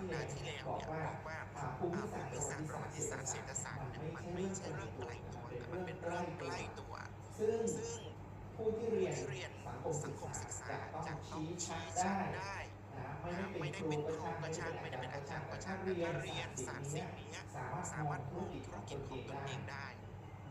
สัปดาห์ที่แล้วเนี่ยบอกว่าภูมิศาสตร์ประวัติศาสตร์เศรษฐศาสตร์เนี่ยมันไม่ใช่เรื่องไกลตัวแต่มันเป็นเรื่องใกล้ตัว ซึ่งผู้ที่เรียนสังคมศึกษาจะต้องชี้ชัดได้ไม่ได้เป็นครูก็ช่างไม่ได้เป็นอาจารย์ก็ช่างแต่ถ้าเรียนศาสตร์สิ่งนี้สามารถพูดธุรกิจของตนเองได้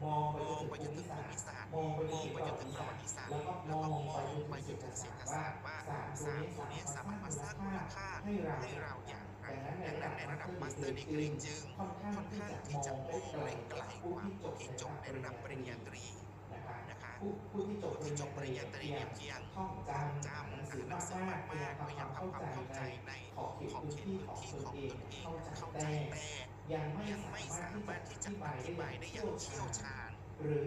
มองไปจนถึงภูมิศาสตร์มองไปจนถึงประวัติศาสตร์แล้วก็มองไปจนถึงเศรษฐศาสตร์ว่าสาสตร์ตัวนี้สามารถมาสร้างมูลค่าให้เราอย่างไรดังนั้นในระดับมาสเตอร์ดีกรีจึงค่อนข้างที่จะมุ่งไปไกลกว่าผู้ที่จบในระดับปริญญาตรีนะคะผู้ที่จบปริญญาตรีเนี่ยเพียงจำจำหนังสือมากๆพยายามทำความเข้าใจในขอบเขตพื้นที่ของตนเองเข้าใจแต่ ยังไม่สามารถที่จะอธิบายได้อย่างเชี่ยวชาญ หรือ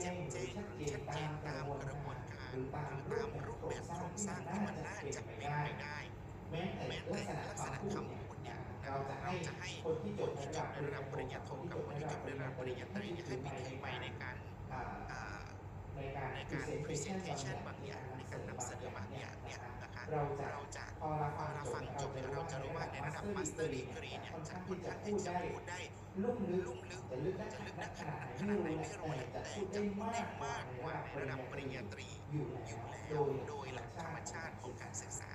แจ้งหรือชัดเจนตามกระบวนการหรือตามรูปแบบโครงสร้างที่มันน่าจะเป็นไปได้ แม้แต่ลักษณะคำพูดเนี่ยเราจะให้คนที่จบในระดับปริญญาโทกับคนที่จบในระดับปริญญาตรีให้ไปถึงไปในการในการ presentation บางอย่างในการนำเสนอบางอย่างเนี่ย เราจะพอเราฟังจบแล้วเราจะรู้ว่าในระดับมาสเตอร์ดีกรีเนี่ยฉันค่อนข้างที่จะพูดได้ลุ่มลึกจะลึกนักขนาดขนาดไหนไม่รู้แต่จะพูดได้มากกว่าในระดับปริญญาตรีอยู่แล้วโดยหลักธรรมชาติของการศึกษา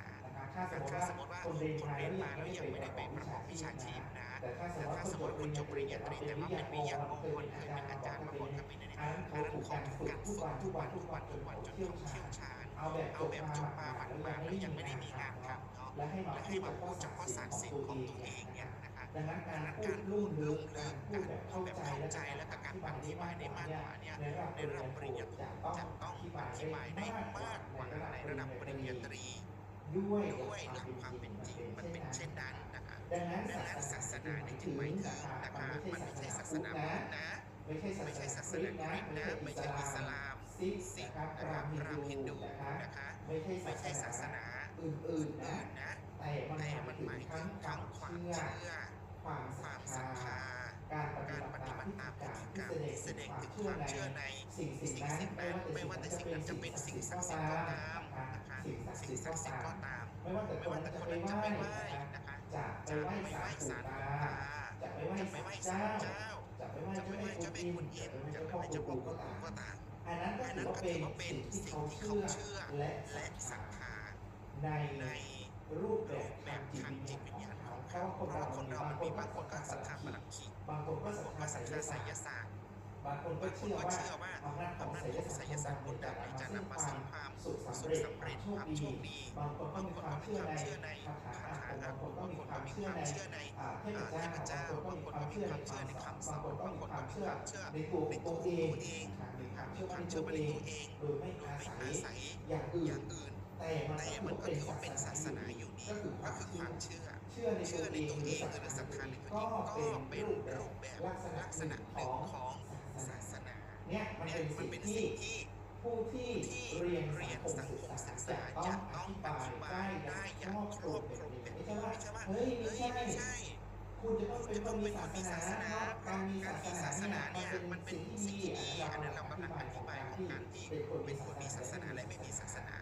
ถ้าสมมติว่าคนเรียนมาแล้วยังไม่ได้ไปประกอบวิชาชีพนะ แต่ถ้าสมมติคุณจบปริญญาตรีแต่ว่าเป็นวิทยากรเคยเป็นอาจารย์มาก่อนทำเป็นอะไรนนั้นของการฝึกทุกวันทุกวันทุกวันจนเขาเชี่ยวชาญ เอาแบบเอาแบบจบมาหมาดๆก็ยังไม่ได้มีงานทำเนาะและให้มาพูดเฉพาะศักดิ์ศรีของตัวเองเนี่ยนะคะดังนั้นการพูดลุ่มลึกการเข้แบบเข้าใจและการอธิบายได้มากกว่าเนี่ยในระดับปริญญาโทจะต้องอธิบายได้มากกว่าในระดับปริญญาตรีด้วยหลักความเป็นจริงมันเป็นเช่นนั้นนะคะดังนั้นศาสนาในจึงหมายถึงนะคะมันไม่ใช่ศาสนาพุทธนะ ไม่ใช่ศาสนาคริสต์นะ ไม่ใช่อิสลาม ซิกซินะครับพรามณ์ฮินดูนะคะไม่ใช่ศาสนาอื่นๆนะแต่มันหมายถึงทั้งความเชื่อความศรัทธาการปฏิบัติตามพฤติกรรมที่แสดงถึงความเชื่อในสิ่งสิ่งนั้นไม่ว่าแต่สิ่งนั้นจะเป็นสิ่งศักดิ์สิทธิ์ก็ตามนะคะสิ่งศักดิ์สิทธิ์ก็ตาม ไม่ว่าแต่คนนั้นจะไปไหว้นะคะจะไม่ไหว้ศาลตาจะไม่ไหว้เจ้าจะไม่ไหว้เจ้าแม่คุณอินจะไม่ไหว้เจ้าพ่อคุณก็ตาม อันนั้นก็ถือว่าเป็นสิ่งที่เขาเชื่อและศรัทธาในรูปแบบแบบทางจิตวิญญาณของเขาเพราะว่าคนเรามันมีบางคนก็ศรัทธาพลังคิบางคนก็ศรัทธาไสยศาสตร์บางคนก็เชื่อว่าอำนาจของไสยศาสตร์บนดาบจะนำมาซึ่งความสุขสำเร็จความโชคดีบางคนก็มีความเชื่อในค เชื่อในเทพเจ้าบางคนก็มีความเชื่อในคำสอนบางคนก็มีความเชื่อในตัวตัวเองมีความเชื่อในตัวเองโดยไม่อาศัยอย่างอื่นแต่มันก็ถือว่าเป็นศาสนาอยู่ดีก็คือความเชื่อ เชื่อในตัวเองหรือศรัทธาในตัวเองก็เป็นรูปแบบลักษณะหนึ่งของศาสนาเนี่ยมันเป็นสิ่งที่ผู้ที่เรียนสังคมศึกษาจะต้องปฏิ เฮ้ยไม่ใช่คุณจะต้องเป็นต้มีศาสนาเพราะการมีศาสนาเนี่ยมันเป็นสิ่งที่ดีอันนั้นเรากำลังอธิบายของการที่เป็นคนมีศาสนาและไม่มีศาสนา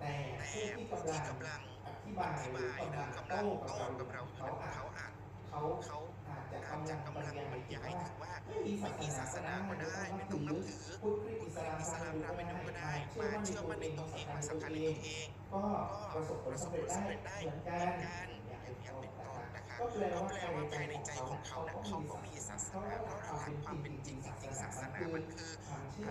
แต่ที่กำลังอธิบายหรือกำลังโต้กับเราอยู่นั้นเขาอาจเขาเขาอาจจะกำลังบรรยายถึงว่าไม่มีศาสนาก็ได้ไม่ต้องนับถือพุทสลามอิสลามไม่ต้องก็ได้มาเชื่อมั่นในตัวเองมาสำคัญในตัวเอง ก็ประสบผลสำเร็จได้เหมือนกัน ก็แปลว่าภายในใจของเขาเนี่ยเขาก็มีศาสนาเพราะหลักความเป็นจริงจริงศาสนามันคือความเชื่อ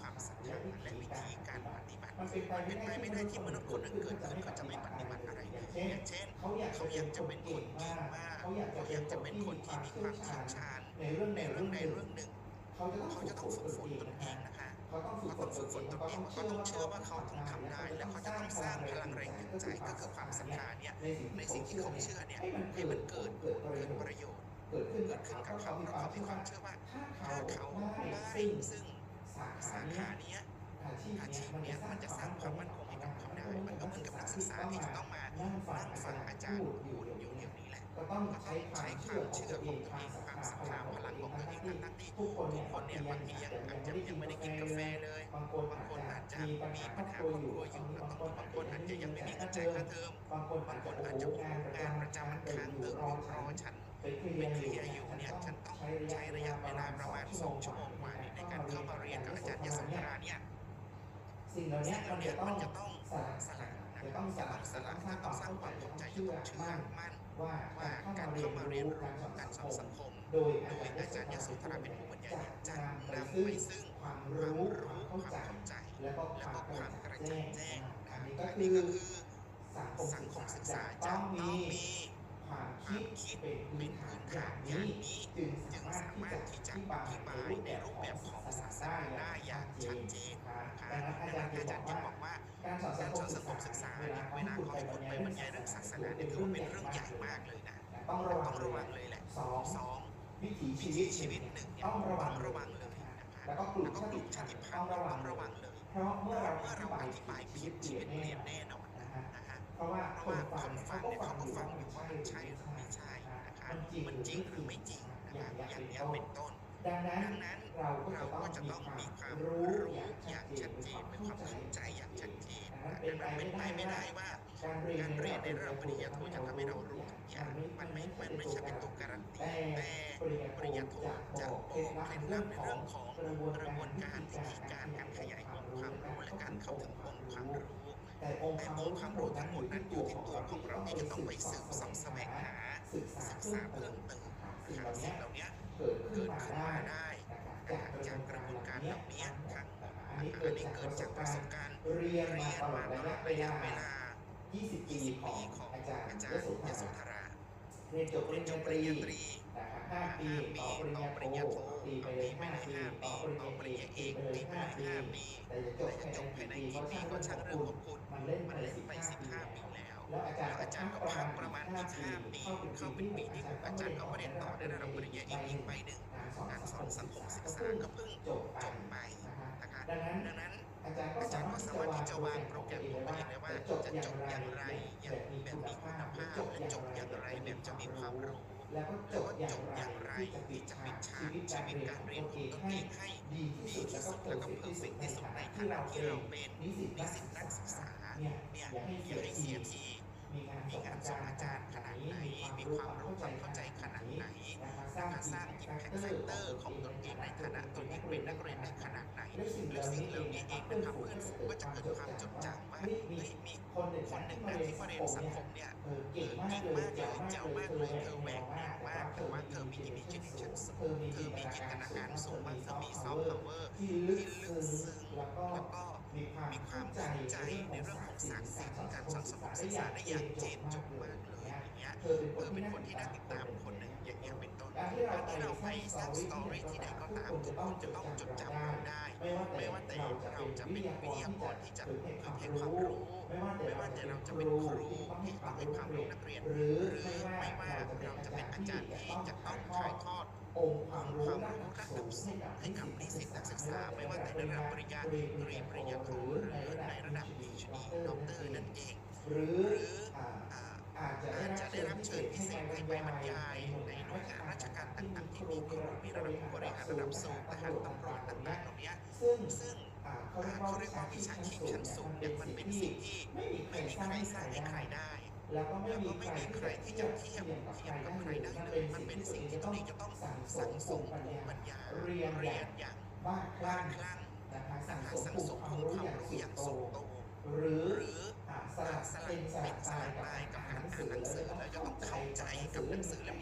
ความศรัทธาและวิธีการปฏิบัติมันเป็นไปไม่ได้ที่มนุษย์คนหนึ่งเกิดขึ้นเขาจะไม่ปฏิบัติอะไรอย่างเช่น เขาอยากจะเป็นคนเก่มากเขาอยากจะเป็นคนที่มีความเชี่ยวชาญในเรื่องในเรื่องหนึ่งเขาจะต้องฝึกฝนตนเองนะครั เขาต้องฝึกฝนตัวเองเขาต้องเชื่อว่าเขาต้องทำได้ และเขาจะต้องสร้างพลังแรงจูงใจก็คือความศรัทธาเนี่ยในสิ่งที่เขาเชื่อเนี่ยให้มันเกิดเกิดประโยชน์เกิดขึ้นกับเขาเพราะเขามีความเชื่อว่าถ้าเขาได้ซึ่งสาขาเนี้ยอาชีพเนี้ยมันจะสร้างความมั่นคงให้กับเขาได้ มันก็เหมือนกับนักศึกษาที่จะต้องมานั่งฟังอาจารย์พูด จะต้องใช้ความเชื่อของตัวเองความศรัทธาพลังของตัวเองทั้งที่ทุกคนเนี่ยวันนี้ยังอาจจะยังไม่ได้กินกาแฟเลยบางคนอาจจะมีปัญหาครอบครัวอยู่บางคนบางคนอาจจะยังไม่มีเงินจ่ายค่าเทอมบางคนอาจจะงานประจำมันค้างเติมรอฉันไม่เคลียอยู่เนี่ยฉันต้องใช้ระยะเวลาประมาณสองชั่วโมงกว่าในการเข้ามาเรียนกับอาจารย์ยศราเนี่ยสิ่งเหล่านี้มันจะต้องสลักจะต้องสลักจะต้องสร้างความสนใจจะต้องเชื่อมั่น ว่าการเข้ามาเรียนรู้การสอนสังคมโดยโดยอาจารย์ยศุธราเป็นผู้บรรยายจะนำไปซึ่งความรู้ความเข้าใจ และก็ความกระจ่างแจ้งนี่ก็คือสังคมศึกษาจะต้องมี ความคิดเป็นพื้นฐานอย่างนี้จึงสามารถที่จะอธิบายในรูปแบบของศาสนาได้อย่างชัดเจนนะครับอาจารย์จะบอกว่าการสอนสังคมศึกษาเนเวลาเขาให้ไปบรรยายเรื่องศาสนาเนี่ยถือว่าเป็นเรื่องใหญ่มากเลยนะต้องระวังเลยแหละสองวิถีชีวิตหนึ่งต้องระวังระวังเลยแล้วก็กลุ่มชาติพันธุ์ต้องระวังเลย เพราะเมื่อเราอธิบายผิดชีวิตเปลี่ยนแน่นอน เพราะว่าคนฟังเนี่ยเขาก็ฟังอยู่ว่าใช่หรือไม่ใช่นะคะมันจริงหรือไม่จริงนะครับอย่างนี้เป็นต้น ดังนั้นเราก็จะต้องมีความรู้อย่างชัดเจนมีความสนใจอย่างชัดเจนดังนั้นเป็นไปไม่ได้ว่าการเรียนในระดับปริญญาโทจะทำให้เรารู้ทุกอย่างมันไม่มันไม่ใช่เป็นตัวการันตีแต่ปริญญาโทจะบอกเคล็ดลับในเรื่องของกระบวนการวิธีการการขยายองค์ความรู้และการเข้าถึงองค์ความรู้ แต่องค์ความรู้ทั้งหมดนั้นอยู่ในตัวของเราที่จะต้องไปสืบสองแสวงหาศึกษาเพิ่มเติมสิ่งเหล่านี้เกิดขึ้นมาได้จากกระบวนการเหล่นี้ทั้งอันนี้เกิดจากประสบการณ์เรียนมาตลอดระยะเวลา 20 ปีของอาจารย์ยโสธราเรียนจบปริญญาตรี ห้าปี ต่อปริญญาโทปีไปเห้าปีต่อปริญญาเอกปีไปเลย5ปีแต่จะจบภายในกี่ปีก็ช่างเรื่องของคุณมันเล่นไปสิบห้าปีแล้ว แล้วอาจารย์ก็พักประมาณอีก5ปีเข้าเป็นปีที่อาจารย์ก็มาเรีนต่อได้ระดับปริญญาเอกอีกใบหนึ่งการสอนสังคมศึกษาก็เพิ่งจบไปนะคะดังนั้นอาจารย์ก็สามารถที่จะวางโปรแกรมของตัวเองได้ว่าจะจบอย่างไรอย่างแบบมีคุณภาพและจบอย่างไรแบบจะมีความรู้ แล้วก็จบอย่างไรที่จะปิดฉากชีวิตการเรียนของตัวเองให้ดีที่สุดแล้วก็เพอร์เฟกที่สุดในฐานะที่เราเป็นนิสิตนักศึกษาเนี่ยอย่าให้เสียทีมีงานสอนอาจารย์ขนาดไหน มีความรู้ความเข้าใจขนาดไหนนะคะสร้างอิมแพคเซนเตอร์ของตนเองในฐานะตัวเองเป็นนักเรียนในขนาดไหนหรือสิ่งเหล่านี้เองนะครับเพื่อนฝูงก็จะเกิดความจดจำว่าเฮ้ยมีคนหนึ่งนะที่มาเรียนสังคมเนี่ยเเก่งมากเลยเจ้ามากเลยเธอแหวกแนวมากแต่ว่าเธอมีอิมิจินชั่นสูงเธอมีจินตนาการสูงมากเธอมีซาวด์พาวเวอร์ที่ลึกซึ้งแล้วก็มีความใจในเรื่องของสาสตร์ศิลป์การสอนสมองศึกษาได้อย่างเจ็บจบมากเลยอย่างเงี้ยเธอเป็นคนที่น่าติดตามคนหนึ่งอย่างเงี้ยเป็นต้นการที่เราไปสร้างสตอรี่ที่ไหนก็ตามทุกคนจะต้องจดจำเราได้ ไม่ว่าแต่เราจะเป็นวิทยากรที่จะ ความรู้ ไม่ว่าแต่เราจะเป็นครูที่ต้องให้ความรู้นักเรียน หรือไม่ว่าเราจะเป็นอาจารย์ที่จะต้องถ่ายทอดองค์ความรู้ระดับสูงให้กับนิสิตนักศึกษา ไม่ว่าแต่ในระดับปริญญาตรีปริญญาโทหรือในระดับปริญญด็อกเตอร์นั่นเอง หรืออาจจะได้รับเชิญพิเศษให้ไปบรรยายในหน่วยงานราชการต่างๆที่มีครูมีระดับผู้บริหารระดับสูงทหารตำรวจต่างๆเหล่านี้ซึ่ง เขาเรียกว่าวิชาชีพชั้นสูงเนี่ยมันเป็นสิ่งที่ไม่มีใครสร้างให้ใครร้างให้ใครได้ แล้วก็ไม่มีใครที่จะเทียบเทียบกับใคเทีรยบกับได้เลย มันเลเป็นยมันสิ่งเป็นที่ตัวสิ่เองงที่จะตัวต้องจะต้องสั่งสมภูมิปัญญาเรียนอเรียย่างนอย่างบ้าคลั่บ้างคลั่งนะคะสั่งสมภูมิความรู้อย่างสูงโตหรือหาสลับสลัเป็บนสเป็ลับนสตายลับกับตาการยอ่ากับนหนังสือแล้วจะต้องเข้าใจกับหนังสือกับ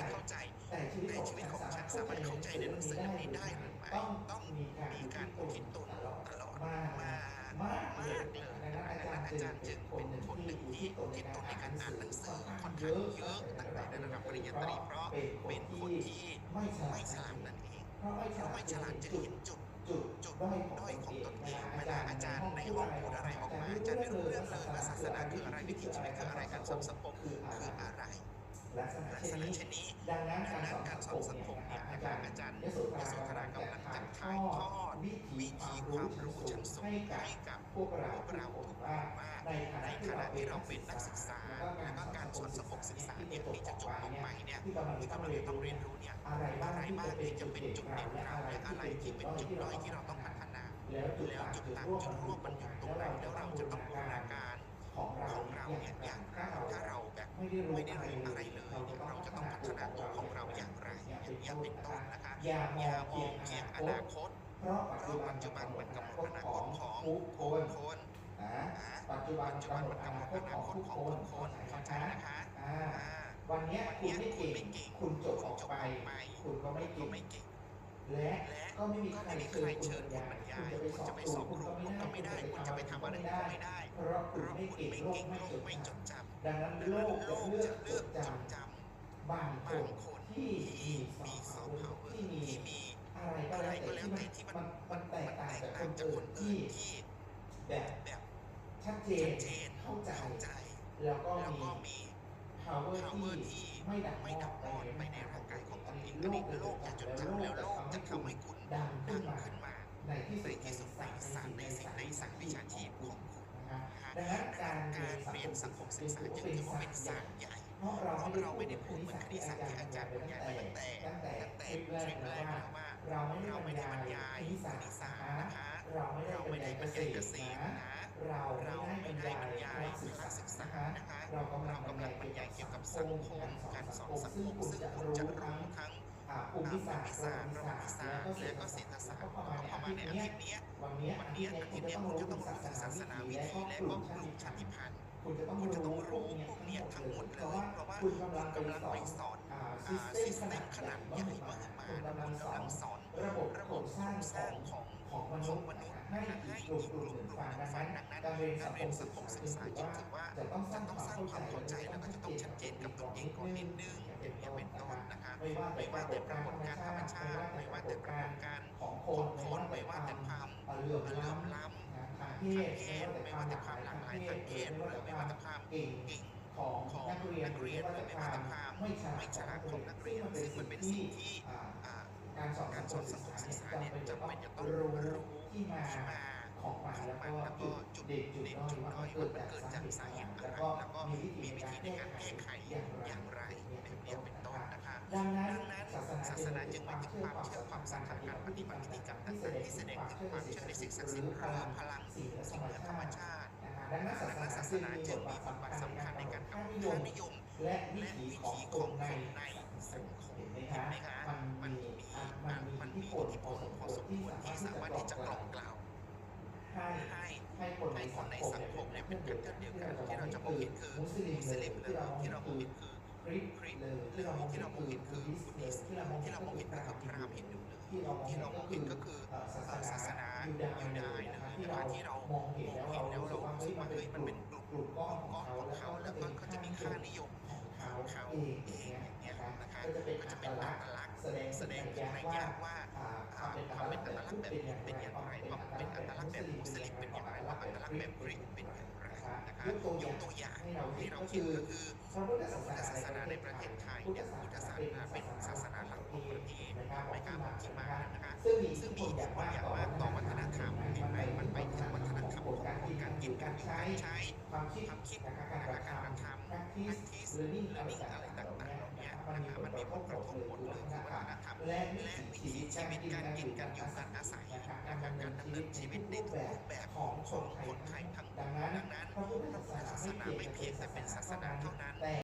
แล้วฉันไม่เข้าใจแต่ชีวิตในของชีวิตฉันของสาฉัมารถนเข้าสาใจมารถในหเข้านังใจสือในหเล่นัมงสือนี้เล่มได้นี้หรือไม่ได้หรือไม่ต้องต้องมีมีกาการรคิคิดดตุตุนนตลอดตลอดมามากมากเลมายกเลยดังนั้นอาดังจารนั้นย์อาจึงจารย์เป็จึนงคนเป็นหนึ่งคนหที่นึ่งมีที่ที่ตุนในคิดการตุนในอ่านการหนัอ่านงหสืนัองสือค่อนค่ข้าอนงข้างเยเยอะอะตั้งตั้งแต่แต่ระระดัดับบปปริริญญญาญาตตรีรีเพเพราะราะไม่ฉไม่ลาฉดลาดนั่นั่นนเอเองงเพราะไม่ฉเพราะลาดไม่จึฉงลาเห็ดนจึงจุดเห็นจุดจุดจุดด้อยด้อยขขอองงตตนนเอเองงเวเวลาลาอาอาจาจารรย์ย์ในในห้ห้อองงพูพูดดอะอะไรไรออออกกมามาอาอาจาจารรย์ย์ไม่ไม่รู้รู้เรื่เรื่อองงเลเลยยว่าว่าศาศาสสนานาคืคือออะอะไร ลักษณะเช่นนี้ ดังนั้นการสอนสังคมเนี่ยอาจารย์จารย์สธรากำลังจะถ่ายทอดวิธีความรู้ชั้นสูงให้กับพวกเราทุกคนว่าในขณะที่เราเป็นนักศึกษา แล้วก็การสอนสังคมศึกษาเนี่ยที่จะจบลงไปเนี่ยที่กำลังจะต้องเรียนรู้เนี่ยอะไรบ้างที่จะเป็นจุดเด่นเราและอะไรที่เป็นจุดน้อยที่เราต้องพัฒนา แล้วจุดต่างจุดร่วมมันอยู่ตรงไหนแล้วเราจะต้องบูรณาการ ของเราเห็นอย่างไรถ้าเราแบบไม่ได้รู้อะไรเลยเราจะต้องพัฒนาตัวของเราอย่างไรอย่างเป็นต้นนะคะอย่ามองเพียงอนาคตเพราะปัจจุบันมันกำหนดอนาคตของทุกคนปัจจุบันมันกำหนดอนาคตของทุกคนเข้าใจนะคะวันนี้คุณไม่เก่งคุณจบออกไป คุณก็ไม่เก่ง และก็ไม่มีใครเชิญคุณบรรยายคุณจะไปสอบครูคุก็ไม่ได้ คุณจะไปทำอะไรก็ไม่ได้ เพราะคุณไม่เก่งโลกไม่จดจำดังนั้นโลกจะเลือกจดจำบางคนที่มีซอฟต์าวเวที่มีอะไรก็แล้วแต่ที่มันแตกต่างจากคนอื่นที่แบบชัดเจนเข้าใจแล้วก็มี power ที่ไม่ดับมอดไปในร่างกายของตนเองก็นนี้โลกจะจดจำแล้วโลกจะทำให้คุณดังขึ้นมาในที่สุดในสารในสิ่งในสารวิชาชีพของคุณดังนั้นการเรียนสังคมศึกษาจึงถือว่าเป็นศาสตร์ใหญ่เพราะเราไม่ได้พูดเหมือนคณิตศาสตร์ที่อาจารย์บรรยายมาตั้งแต่ตั้งแต่ทริปแรกว่าเราไม่ได้บรรยายคณิตศาสตร์นะคะเราไม่ได้บรรยายเกษตร เรากำลังบรรยายเกี่ยวกับสังคมการสอนสังคมซึ่งผมจะร้องทั้งภูมิศาสตร์ระวัติศาสตร์และก็เศรษฐศาสตร์เข้ามาในอาทิตย์นี้วันนี้อาทิตย์นี้คุณจะต้องรู้ถึงศาสนาวิธีและก็กลุ่มชาติพันธุ์คุณจะต้องรู้พวกนี้ทั้งหมดเลย เพราะว่าคุณกำลังไปสอนซิสเต็มขนาดใหญ่มากมาคุณกำลังสอนระบบ ให้อีกกลุ่มหนึ่งฟังดังนั้นการเรียนสังคมศึกษาจึงถือว่าจะต้องสร้างความเข้าใจแล้ก็จะต้องชัดเจนกับตัวเองก่อนนิดนึ่างนี้เป็นต้นนะคะไม่ว่าแต่ปรากฏการณ์ธรรมชาติไม่ว่าแต่ปรากฏการณ์ของคนไม่ว่าแต่ความเลื่อมล้ำทางเพศไม่ว่าแต่ความหลากหลายทางเพศหรือไม่ว่าแต่ความเก่งของนักเรียนไม่ว่าแต่ความไม่ฉลาดของนักเรียนซึ่งมันเป็นสิ่งที่ การสอบการสอบสังคมศาเนี่ยจำเป็นจะต้องรู้ที่มาของมันแล้วก็จุดเด่นจุดด้อยมันเกิดจากสาเหตุอะไรแล้วก็มีวิธีในการแก้ไขอย่างไรแบบนี้เป็นต้นนะคะดังนั้นศาสนาจึงหมายถึความเชื่อความศรัทธาการปฏิบัติกิจกรรมต่างๆที่แสดงถึงความเชื่อในสิ่งศักดิ์สิทธิ์หรือพลังสิ่งเหนือธรรมชาติดังนั้นศาสนาจึงมีบทบาทสำคัญในการกำหนดนิยม และวิถีของคนใน สังคมเห็นไหมคะมันมีมันมีอิที่พลพอสมควรที่สามารถที่จะกล่อมกล่าวให้ให้คนในสังคมเนี่ยเป็นแพทเทินเดียวกันที่เราจะมองเห็นคือมุสลิมเลยที่เรามองเห็นคือคริสเลยที่เรามองเห็นคือบุติสที่เรามองเห็นก็คือพระรามเห็นอยู่เลยที่เรามองเห็นก็คือศาสนายูดายเนะคะที่เรามองเห็นแล้วเราสึกว่าเฮ้ยมันเป็นกลุ่มก้อนของเขาแล้วมันก็จะมีค่านิยม เขาเององเนี่ยนะคะก็จะเป็นอัตลักษณ์แสดงถึงนัยยะว่าความเป็นอัตลักษณ์แบบพุทเป็นอย่างไรความเป็นอัตลักษณ์แบบมุสลิมเป็นอย่างไรความอัตลักษณ์แบบกริกเป็นอย่างไรนะคะยกตัวอย่างที่เราเห็นก็คือพุทธศาสนาในประเทศไทยเนี่ยพุทธศาสนาเป็นศาสนาหลักของประเทศไม่กล้าบอกที่มานะคะซึ่งมีผลอย่างมากต่อวัฒนธรรมเห็นไหมมันไปถึงวัฒนธรรมของการกินการใช้ความคิดความคิการทำ practice learning อะไรต่างๆเหล่านี้นะคะมันมีผลกระทบหมดเลยนะครับและวิถีชีวิตการกินการอยู่การอาศัยนะคะการดำเนินชีวิตในทุกรูปแบบของคนไทยทั้งดังนั้นพระพุทธศาสนาไม่เพียงแต่เป็นศาสนาเท่านั้น